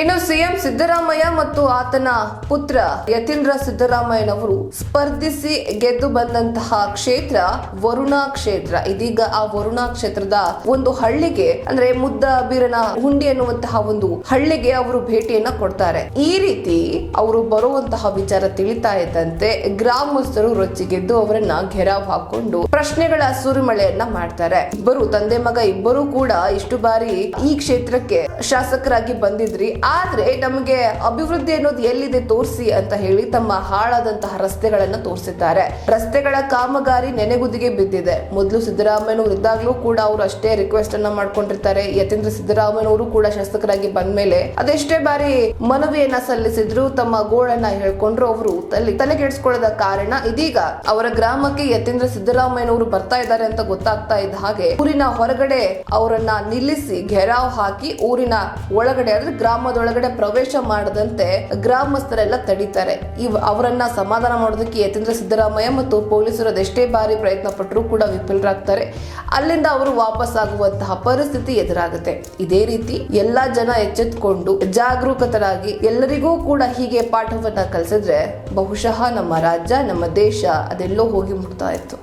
ಇನ್ನು ಸಿಎಂ ಸಿದ್ದರಾಮಯ್ಯ ಮತ್ತು ಆತನ ಪುತ್ರ ಯತೀಂದ್ರ ಸಿದ್ದರಾಮಯ್ಯನವರು ಸ್ಪರ್ಧಿಸಿ ಗೆದ್ದು ಬಂದಂತಹ ಕ್ಷೇತ್ರ ವರುಣಾ ಕ್ಷೇತ್ರ. ಇದೀಗ ಆ ವರುಣಾ ಕ್ಷೇತ್ರದ ಒಂದು ಹಳ್ಳಿಗೆ, ಅಂದ್ರೆ ಮುದ್ದ, ಬೀರನ ಹುಂಡಿ ಅನ್ನುವಂತಹ ಒಂದು ಹಳ್ಳಿಗೆ ಅವರು ಭೇಟಿಯನ್ನ ಕೊಡ್ತಾರೆ. ಈ ರೀತಿ ಅವರು ಬರುವಂತಹ ವಿಚಾರ ತಿಳಿತಾ ಇದ್ದಂತೆ ಗ್ರಾಮಸ್ಥರು ರೊಚ್ಚಿಗೆದ್ದು ಅವರನ್ನ ಘೆರಾವ್ ಹಾಕೊಂಡು ಪ್ರಶ್ನೆಗಳ ಸುರಿಮಳೆಯನ್ನ ಮಾಡ್ತಾರೆ. ಇಬ್ಬರು ತಂದೆ ಮಗ ಇಬ್ಬರು ಕೂಡ ಇಷ್ಟು ಬಾರಿ ಈ ಕ್ಷೇತ್ರಕ್ಕೆ ಶಾಸಕರಾಗಿ ಬಂದಿದ್ರಿ. ಆದ್ರೆ ನಮಗೆ ಅಭಿವೃದ್ಧಿ ಅನ್ನೋದು ಎಲ್ಲಿದೆ ತೋರಿಸಿ ಅಂತ ಹೇಳಿ ತಮ್ಮ ಹಾಳಾದಂತಹ ರಸ್ತೆಗಳನ್ನ ತೋರಿಸಿದ್ದಾರೆ. ರಸ್ತೆಗಳ ಕಾಮಗಾರಿ ನೆನೆಗುದಿಗೆ ಬಿದ್ದಿದೆ. ಮೊದಲು ಸಿದ್ದರಾಮಯ್ಯನವರು ಇದ್ದಾಗಲೂ ಕೂಡ ಅವರು ಅಷ್ಟೇ ರಿಕ್ವೆಸ್ಟ್ ಅನ್ನ ಮಾಡ್ಕೊಂಡಿರ್ತಾರೆ. ಯತೀಂದ್ರ ಸಿದ್ದರಾಮಯ್ಯನವರು ಕೂಡ ಶಾಸಕರಾಗಿ ಬಂದ್ಮೇಲೆ ಅದೆಷ್ಟೇ ಬಾರಿ ಮನವಿಯನ್ನ ಸಲ್ಲಿಸಿದ್ರು, ತಮ್ಮ ಗೋಳನ್ನ ಹೇಳ್ಕೊಂಡ್ರು ಅವರು ತಲೆ ತಲೆಗೆಡಿಸ್ಕೊಳ್ಳದ ಕಾರಣ ಇದೀಗ ಅವರ ಗ್ರಾಮಕ್ಕೆ ಯತೀಂದ್ರ ಸಿದ್ದರಾಮಯ್ಯನವರು ಬರ್ತಾ ಇದ್ದಾರೆ ಅಂತ ಗೊತ್ತಾಗ್ತಾ ಇದ್ದ ಹಾಗೆ ಊರಿನ ಹೊರಗಡೆ ಅವರನ್ನ ನಿಲ್ಲಿಸಿ ಘೆರಾವ್ ಹಾಕಿ ಊರಿನ ಒಳಗಡೆ, ಅಂದ್ರೆ ಗ್ರಾಮದೊಳಗಡೆ ಪ್ರವೇಶ ಮಾಡದಂತೆ ಗ್ರಾಮಸ್ಥರೆಲ್ಲ ತಡೀತಾರೆ. ಇವ್ ಅವರನ್ನ ಸಮಾಧಾನ ಮಾಡೋದಕ್ಕೆ ಯತೀಂದ್ರ ಸಿದ್ದರಾಮಯ್ಯ ಮತ್ತು ಪೊಲೀಸರು ಅದೆಷ್ಟೇ ಬಾರಿ ಪ್ರಯತ್ನ ಪಟ್ಟರು ಕೂಡ ವಿಫಲರಾಗ್ತಾರೆ. ಅಲ್ಲಿಂದ ಅವರು ವಾಪಸ್ ಆಗುವಂತಹ ಪರಿಸ್ಥಿತಿ ಎದುರಾಗುತ್ತೆ. ಇದೇ ರೀತಿ ಎಲ್ಲಾ ಜನ ಎಚ್ಚೆತ್ಕೊಂಡು ಜಾಗರೂಕತರಾಗಿ ಎಲ್ಲರಿಗೂ ಕೂಡ ಹೀಗೆ ಪಾಠವನ್ನ ಕಲಿಸಿದ್ರೆ ಬಹುಶಃ ನಮ್ಮ ರಾಜ್ಯ, ನಮ್ಮ ದೇಶ ಅದೆಲ್ಲೋ ಹೋಗಿ ಮುಟ್ತಾ ಇತ್ತು.